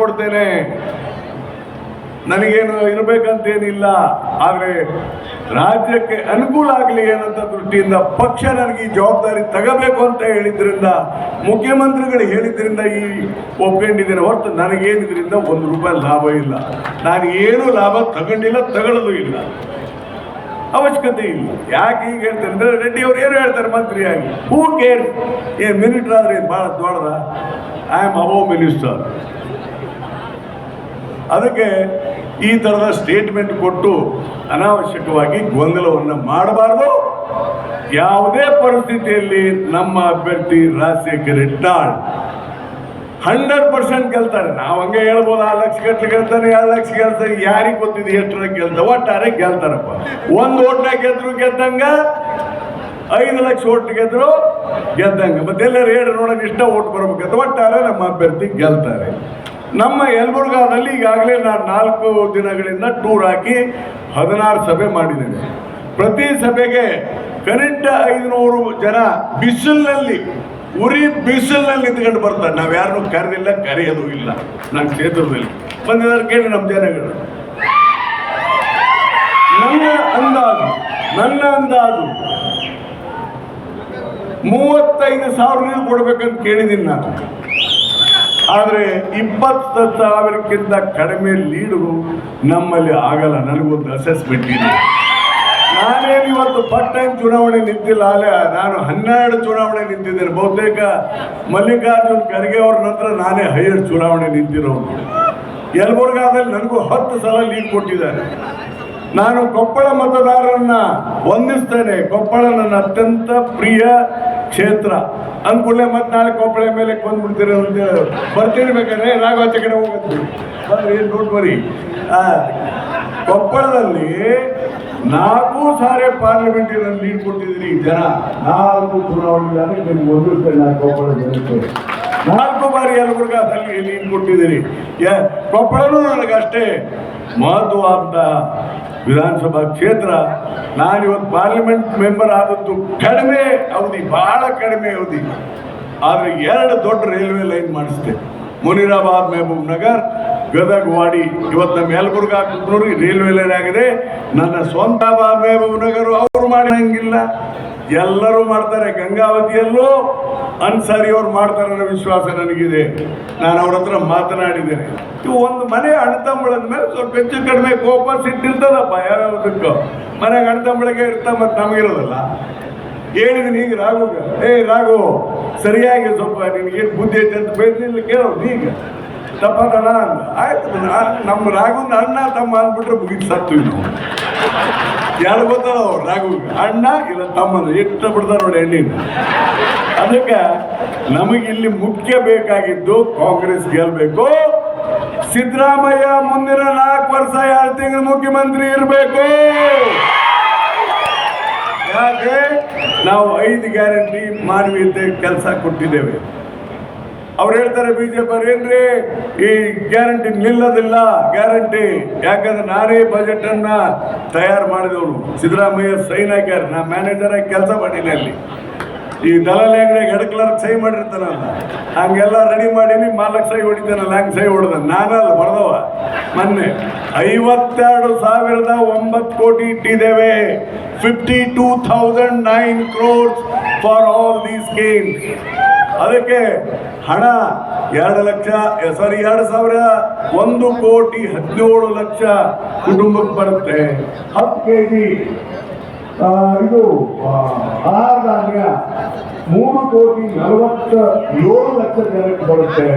ಕೊಡ್ತೇನೆ. ನನಗೇನು ಇರಬೇಕಂತೇನಿಲ್ಲ, ಆದರೆ ರಾಜ್ಯಕ್ಕೆ ಅನುಕೂಲ ಆಗಲಿ ಏನಂತ ದೃಷ್ಟಿಯಿಂದ ಪಕ್ಷ ನನಗೆ ಈ ಜವಾಬ್ದಾರಿ ತಗಬೇಕು ಅಂತ ಹೇಳಿದ್ರಿಂದ, ಮುಖ್ಯಮಂತ್ರಿಗಳು ಹೇಳಿದ್ರಿಂದ ಈ ಒಪ್ಕೊಂಡಿದ್ದೇನೆ ಹೊರತು ನನಗೇನು ಇದರಿಂದ ಒಂದು ರೂಪಾಯಿ ಲಾಭ ಇಲ್ಲ. ನಾನು ಏನು ಲಾಭ ತಗೊಂಡಿಲ್ಲ, ತಗೊಳ್ಳೋದು ಇಲ್ಲ. ಅವಶ್ಯಕತೆ ಇಲ್ಲ. ಯಾಕೆ ಈಗ ಹೇಳ್ತಾರೆ ಅಂದ್ರೆ ರೆಡ್ಡಿ ಅವ್ರು ಏನು ಹೇಳ್ತಾರೆ ಮಂತ್ರಿಯಾಗಿ? ಹೂ ಕೇರ್ ಏನ್ ಮಿನಿಸ್ಟರ್ ಆದ್ರೆ ಬಹಳ ದೊಡ್ಡದ. ಐ ಆಮ್ ಅಬೋ ಮಿನಿಸ್ಟರ್ ಅದಕ್ಕೆ ಈ ಥರದ ಸ್ಟೇಟ್ಮೆಂಟ್ ಕೊಟ್ಟು ಅನಾವಶ್ಯಕವಾಗಿ ಗೊಂದಲವನ್ನು ಮಾಡಬಾರ್ದು. ಯಾವುದೇ ಪರಿಸ್ಥಿತಿಯಲ್ಲಿ ನಮ್ಮ ಅಭ್ಯರ್ಥಿ ರಾಜಶೇಖರ್ ಇಟ್ಟಾಳ್ ಹಂಡ್ರೆಡ್ ಪರ್ಸೆಂಟ್ ಗೆಲ್ತಾರೆ. ನಾವು ಹಂಗೆ ಹೇಳ್ಬೋದು, ಆ ಲಕ್ಷ ಗಟ್ಟಲೆ ಗೆಲ್ತಾರೆ ಎರಡು ಲಕ್ಷ ಗೆಲ್ತಾರೆ ಯಾರಿಗೆ ಗೊತ್ತಿದೆ ಎಷ್ಟರ ಗೆಲ್ತ ಒಟ್ಟಾರೆ ಗೆಲ್ತಾರಪ್ಪ. ಒಂದು ಓಟ್ನ ಗೆದ್ರು ಗೆದ್ದಂಗ, ಐದು ಲಕ್ಷ ಓಟ್ ಗೆದ್ರು ಗೆದ್ದಂಗ. ಮತ್ತೆಲ್ಲರೂ ಹೇಳಿ ನೋಡೋಕೆ ಇಷ್ಟ ಓಟ್ ಬರ್ಬೇಕಂತ. ಒಟ್ಟಾರೆ ನಮ್ಮ ಅಭ್ಯರ್ಥಿ ಗೆಲ್ತಾರೆ. ನಮ್ಮ ಯಲಬುರ್ಗಾದಲ್ಲಿ ಈಗಾಗಲೇ ನಾನು ನಾಲ್ಕು ದಿನಗಳಿಂದ ಟೂರ್ ಹಾಕಿ ಹದಿನಾರು ಸಭೆ ಮಾಡಿದ್ದೇನೆ. ಪ್ರತಿ ಸಭೆಗೆ ಕನಿಷ್ಠ ಐದುನೂರು ಜನ ಬಿಸಿಲಿನಲ್ಲಿ, ಉರಿ ಬಿಸಿಲಿನಲ್ಲಿ ನಿಂತ್ಕೊಂಡು ಬರ್ತಾರೆ. ನಾವು ಯಾರನ್ನೂ ಕರೆದಿಲ್ಲ, ಕರೆಯೋದು ಇಲ್ಲ ನನ್ನ ಕ್ಷೇತ್ರದಲ್ಲಿ. ಬಂದಿದ್ದಾರೆ, ಕೇಳಿ ನಮ್ಮ ಜನಗಳು. ನನ್ನ ಅಂದಾಜು ನನ್ನ ಅಂದಾಜು ಮೂವತ್ತೈದು ಸಾವಿರ ನೀರು ಕೊಡ್ಬೇಕಂತ ಕೇಳಿದ್ದೀನಿ ನಾನು. ಆದರೆ ಇಪ್ಪತ್ತು ಸಾವಿರಕ್ಕಿಂತ ಕಡಿಮೆ ಲೀಡು ನಮ್ಮಲ್ಲಿ ಆಗಲ್ಲ. ನನಗೊಂದು ಅಸೆಸ್ಮೆಂಟ್ ಇದೆ. ನಾನೇನು ಇವತ್ತು ಪಾರ್ಟ್ ಟೈಮ್ ಚುನಾವಣೆ ನಿಂತಿಲ್ಲ ಅಲ್ಲೇ, ನಾನು ಹನ್ನೆರಡು ಚುನಾವಣೆ ನಿಂತಿದ್ದೇನೆ. ಬಹುತೇಕ ಮಲ್ಲಿಕಾರ್ಜುನ್ ಖರ್ಗೆ ಅವ್ರ ನಂತರ ನಾನೇ ಹೈಯರ್ ಚುನಾವಣೆ ನಿಂತಿರೋನು ಯಲಬುರ್ಗಾದಲ್ಲಿ ನನಗೂ ಹತ್ತು ಸಲ ಲೀಡ್ ಕೊಟ್ಟಿದ್ದಾರೆ. ನಾನು ಕೊಪ್ಪಳ ಮತದಾರರನ್ನ ವಂದಿಸ್ತೇನೆ. ಕೊಪ್ಪಳ ನನ್ನ ಅತ್ಯಂತ ಪ್ರಿಯ ಕ್ಷೇತ್ರ. ಅಂದ್ಕೂಡಲೇ ಮತ್ತೆ ನಾಳೆ ಕೊಪ್ಪಳ ಮೇಲೆ ಬಂದ್ಬಿಡ್ತೀರ ಅಂತ ಬರ್ತೀನಿ ಬೇಕಾದ್ರೆ ರಾಘವಾಚ ಕಡೆ ಹೋಗುತ್ತೆ ಬಂದ್ರೆ ಏನು ಡೋಂಟ್ ವರಿ ಕೊಪ್ಪಳದಲ್ಲಿ ನಾಲ್ಕು ಸಾರಿ ಪಾರ್ಲಿಮೆಂಟಿನಲ್ಲಿ ಲೀಡ್ ಕೊಟ್ಟಿದ್ದೀನಿ ಜನ. ನಾಲ್ಕು ಚುನಾವಣೆ ನಿಮ್ಗೆ ಒಂದು ನಾನು ಕೊಪ್ಪಳ ನಾಲ್ಕು ಬಾರಿ ಯಲಬುರ್ಗಾದಲ್ಲಿ ಲೀಡ್ ಕೊಟ್ಟಿದ್ದೀರಿ ಯ- ಕೊಪ್ಪಳನೂ ನನಗಷ್ಟೇ. ಮಹತ್ವವಾದ ವಿಧಾನಸಭಾ ಕ್ಷೇತ್ರ. ನಾನಿವತ್ತು ಪಾರ್ಲಿಮೆಂಟ್ ಮೆಂಬರ್ ಆದದ್ದು ಕಡಿಮೆ ಅವಧಿ, ಬಹಳ ಕಡಿಮೆ ಅವಧಿ. ಆದರೆ ಎರಡು ದೊಡ್ಡ ರೈಲ್ವೆ ಲೈನ್ ಮಾಡಿಸಿದೆ. ಮುನಿರಾಬಾದ್ ಮೆಹಬೂಬ್ ನಗರ್ ಗದಗ್ ವಾಡಿ ಇವತ್ತು ನಮ್ಮ ಯಲಬುರ್ಗಾ ಕುಕ್ನೂರಿಗೆ ರೈಲ್ವೆ ಲೈನ್ ಆಗಿದೆ. ನನ್ನ ಸ್ವಂತ ಬಾದ್ ನಗರು ನಗರ್ ಅವರು ಮಾಡಂಗಿಲ್ಲ ಎಲ್ಲರೂ ಮಾಡ್ತಾರೆ. ಗಂಗಾವತಿಯಲ್ಲೂ ಅನ್ಸಾರಿ ಅವ್ರು ಮಾಡ್ತಾರೆ ಅನ್ನೋ ವಿಶ್ವಾಸ ನನಗಿದೆ. ನಾನು ಅವ್ರ ಹತ್ರ ಮಾತನಾಡಿದ್ದೇನೆ. ಒಂದು ಮನೆ ಅಣ್ತಂಬಳದ ಮೇಲೆ ಸ್ವಲ್ಪ ಹೆಚ್ಚು ಕಡಿಮೆ ಕೋಪ ಸಿಟ್ಟಿರ್ತದಪ್ಪ ಯಾವ್ಯಾವುದಕ್ಕೂ. ಮನೆಗೆ ಅಣ್ತಂಬಳಿಗೆ ಇರ್ತಾ ಮತ್ತೆ ನಮಗಿರೋದಲ್ಲ. ಹೇಳಿದೀನಿ, ಈಗ ರಾಘು ಏ, ರಾಘು, ಸರಿಯಾಗಿ ಸ್ವಲ್ಪ ನಿನಗೇನು ಬುದ್ಧಿ ಐತೆ ಅಂತ ಬೈದಿಲ್ಲ ಕೇಳೋದು, ಈಗ. ತಪ್ಪದಣ ಅಂದ. ಆಯ್ತು ನಮ್ಮ ರಾಘುನ ಅಣ್ಣ ತಮ್ಮ ಅಂದ್ಬಿಟ್ರೆ ಮುಗಿದು ಸತ್ತು ನಾವು ಯಾರು ಗೊತ್ತಲ್ಲ ಅವ್ರು, ರಾಘು. ಅಣ್ಣ ಇಲ್ಲ ತಮ್ಮನ, ಎಷ್ಟು ಬಿಡ್ತಾರೆ ನೋಡಿ ಹೆಣ್ಣಿನ ಅದಕ್ಕೆ ನಮಗಿಲ್ಲಿ ಮುಖ್ಯ ಬೇಕಾಗಿದ್ದು ಕಾಂಗ್ರೆಸ್ ಗೆಲ್ಬೇಕು. ಸಿದ್ದರಾಮಯ್ಯ ಮುಂದಿನ ನಾಲ್ಕು ವರ್ಷ ಎರಡು ತಿಂಗಳು ಮುಖ್ಯಮಂತ್ರಿ ಇರಬೇಕು. ಯಾಕೆ? ನಾವು ಐದು ಗ್ಯಾರಂಟಿ ಮಾನವೀಯತೆ ಕೆಲಸ ಕೊಟ್ಟಿದ್ದೇವೆ. ಅವ್ರು ಹೇಳ್ತಾರೆ, ಬಿಜೆಪಿ ಅವ್ರು, ಏನ್ರಿ? ಈ ಗ್ಯಾರಂಟಿ ನಿಲ್ಲೋದಿಲ್ಲ, ಗ್ಯಾರಂಟಿ. ಯಾಕಂದ್ರೆ ನಾನೇ ಬಜೆಟ್ ಅನ್ನ ತಯಾರು ಮಾಡಿದವರು. ಸಿದ್ದರಾಮಯ್ಯ ಸೈನ್ ಹಾಕ್ಯಾರ, ನಾ ಮ್ಯಾನೇಜರ್ ಆಗಿ ಕೆಲಸ ಮಾಡಿಲ್ಲ ಅಲ್ಲಿ. ಈ ದಲಾಲಿ ಅಂಗಡಿಯಾಗ ಹೆಡ್ ಕ್ಲರ್ಕ್ ಸಹಿ ಮಾಡಿರ್ತಾನಲ್ಲ, ಹಂಗೆಲ್ಲ ರೆಡಿ ಮಾಡೀನಿ, ಮಾಲಕ್ ಸಹಿ ಹೊಡಿತಾನಲ್ಲ, ಹಂಗೆ ಸಹಿ ಹೊಡೆದ. ನಾನಲ್ಲ ಬಡದವ ಮೊನ್ನೆ ಐವತ್ತೆರಡು ಸಾವಿರದ ಒಂಬತ್ತು ಕೋಟಿ ಇಟ್ಟಿದ್ದೇವೆ. Fifty two thousand nine crores for all these schemes ಅದಕ್ಕೆ ಹಣ ಎರಡು ಲಕ್ಷ ಸಾರಿ ಎರಡು ಸಾವಿರ ಒಂದು ಕೋಟಿ ಹದಿನೇಳು ಲಕ್ಷ ಕುಟುಂಬಕ್ಕೆ ಬರುತ್ತೆ. ಹತ್ತು ಕೆ ಜಿ ಇದು ಆ, ಆಹಾರ ಧಾನ್ಯ ಮೂರು ಕೋಟಿ ನಲವತ್ತ ಏಳು ಲಕ್ಷ ಜನಕ್ಕೆ ಬರುತ್ತೆ.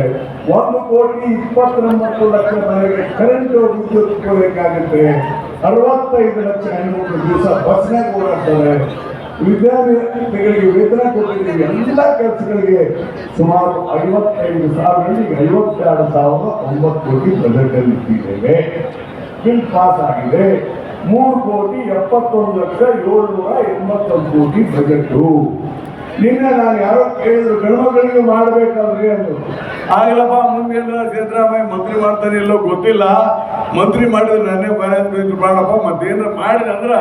ಒಂದು ಕೋಟಿ ಇಪ್ಪತ್ತೊಂಬತ್ತು ಲಕ್ಷ ಮನೆಗೆ ಕರೆಂಟ್ ವಿದ್ಯುತ್ ಅರವತ್ತೈದು ಲಕ್ಷ ಹೆಣ್ಮಕ್ಳು ದಿವಸ ಬಸ್ನಾಗ ಓಡಾಡ್ತಾರೆ. ವಿದ್ಯಾರ್ಥಿಗಳಿಗೆ ವೇತನ ಎಲ್ಲ ಕೆಲಸಗಳಿಗೆ ಸುಮಾರು ಐವತ್ತೈದು ಸಾವಿರದಲ್ಲಿ ಐವತ್ತೆರಡು ಸಾವಿರದ ಒಂಬತ್ತು ಕೋಟಿ ಬಜೆಟಲ್ಲಿ ಇಟ್ಟಿದ್ದೇವೆ. ಬಿಲ್ ಪಾಸ್ ಆಗಿದೆ. ಮೂರು ಕೋಟಿ ಎಪ್ಪತ್ತೊಂದು ಲಕ್ಷ ಏಳ್ನೂರ ಎಂಬತ್ತೊಂದು ಕೋಟಿ ಬಜೆಟ್ಟು ನಿನ್ನೆ ನಾನು ಯಾರೋ ಕೇಳಿದ್ರು ಗಣಮಗಳಿಗೆ ಮಾಡ್ಬೇಕಾದ್ರೆ ಅಂದ್ರು. ಆಗಿಲ್ಲಪ್ಪ ಮುಂದೆ ಸಿದ್ದರಾಮಯ್ಯ ಮಂತ್ರಿ ಮಾಡ್ತಾನೆ ಇಲ್ಲೋ ಗೊತ್ತಿಲ್ಲ. ಮಂತ್ರಿ ಮಾಡಿದ್ರೆ ನನ್ನೇ ಬರೋದು ಮಾಡಪ್ಪ ಮತ್ತೇನಾರ ಮಾಡಿದ ಅಂದ್ರೆ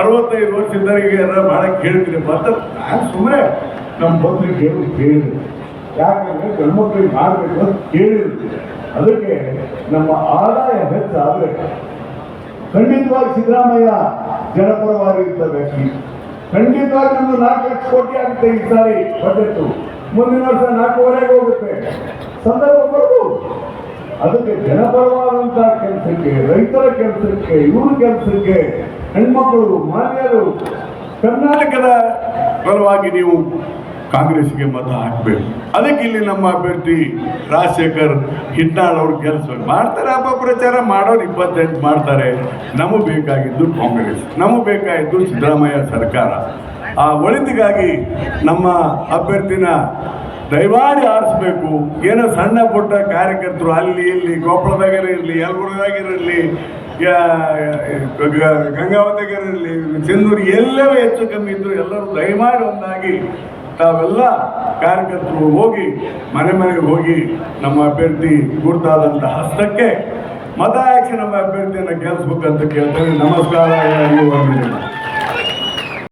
ಅರವತ್ತೈದು ವರ್ಷ ಇದ್ದವರಿಗೆ ಏನಾರ ಮಾಡಕ್ಕೆ ಹೇಳ್ತೀನಿ ಮತ್ತೆ ಸುಮ್ಮನೆ ನಮ್ಮ ಮಂತ್ರಿ ಕೇಳಿ ಕೇಳಿದ್ರು ಯಾಕಂದ್ರೆ ಗಂಡ್ಮಕ್ಳಿಗೆ ಮಾಡಬೇಕು ಅಂತ ಕೇಳಿರುತ್ತೆ ಅದಕ್ಕೆ ನಮ್ಮ ಆದಾಯ ಹೆಚ್ಚಾದ್ರೆ ಖಂಡಿತವಾಗಿ ಸಿದ್ದರಾಮಯ್ಯ ಜನಪರವಾಗಿ ವ್ಯಕ್ತಿ ಖಂಡಿತವಾಗಿ ಒಂದು ನಾಲ್ಕು ಲಕ್ಷ ಕೋಟಿ ಆಗುತ್ತೆ ಈ ಸಾರಿ ಬಜೆಟ್ ಮುಂದಿನ ವರ್ಷ ನಾಲ್ಕೂವರೆಗೆ ಹೋಗುತ್ತೆ. ಸಂದರ್ಭ ಬರ್ಬೋದು ಅದಕ್ಕೆ ಜನಪರವಾದಂತ ಕೆಲಸಕ್ಕೆ, ರೈತರ ಕೆಲಸಕ್ಕೆ, ಇವ್ರ ಕೆಲಸಕ್ಕೆ ಹೆಣ್ಮಕ್ಕಳು ಮಾನ್ಯರು ಕರ್ನಾಟಕದ ಪರವಾಗಿ ನೀವು ಕಾಂಗ್ರೆಸ್ಗೆ ಮತ ಹಾಕಬೇಕು. ಅದಕ್ಕೆ ಇಲ್ಲಿ ನಮ್ಮ ಅಭ್ಯರ್ಥಿ ರಾಜಶೇಖರ್ ಹಿಟ್ನಾಳ್ ಅವ್ರು ಕೆಲಸ ಮಾಡ್ತಾರೆ ಅಪಪ್ರಚಾರ ಮಾಡೋರು ಇಪ್ಪತ್ತೆಂಟು ಮಾಡ್ತಾರೆ. ನಮಗೆ ಬೇಕಾಗಿದ್ದು ಕಾಂಗ್ರೆಸ್ ನಮಗೆ ಬೇಕಾಗಿದ್ದು ಸಿದ್ದರಾಮಯ್ಯ ಸರ್ಕಾರ. ಆ ಒಳಿತಿಗಾಗಿ ನಮ್ಮ ಅಭ್ಯರ್ಥಿನ ದಯಮಾಡಿ ಆರಿಸ್ಬೇಕು. ಏನೋ ಸಣ್ಣ ಪುಟ್ಟ ಕಾರ್ಯಕರ್ತರು ಅಲ್ಲಿ ಇಲ್ಲಿ ಕೊಪ್ಪಳದಾಗಿರಲಿ ಯಲಬುರ್ಗದಾಗಿರಲಿ ಗಂಗಾವತಿಗಿರಲಿ ಸಿಂಧೂರು ಎಲ್ಲವೂ ಹೆಚ್ಚು ಕಮ್ಮಿ ಇದ್ದರು ಎಲ್ಲರೂ ದಯಮಾಡಿ ಒಂದಾಗಿ ತಾವೆಲ್ಲ ಕಾರ್ಯಕರ್ತರು ಹೋಗಿ, ಮನೆ ಮನೆಗೆ ಹೋಗಿ ನಮ್ಮ ಅಭ್ಯರ್ಥಿ ಗುರುತಾದಂಥ ಹಸ್ತಕ್ಕೆ ಮತ ಹಾಕಿ ನಮ್ಮ ಅಭ್ಯರ್ಥಿಯನ್ನು ಗೆಲ್ಲಿಸ್ಬೇಕಂತ ಕೇಳ್ತೇನೆ ನಮಸ್ಕಾರ.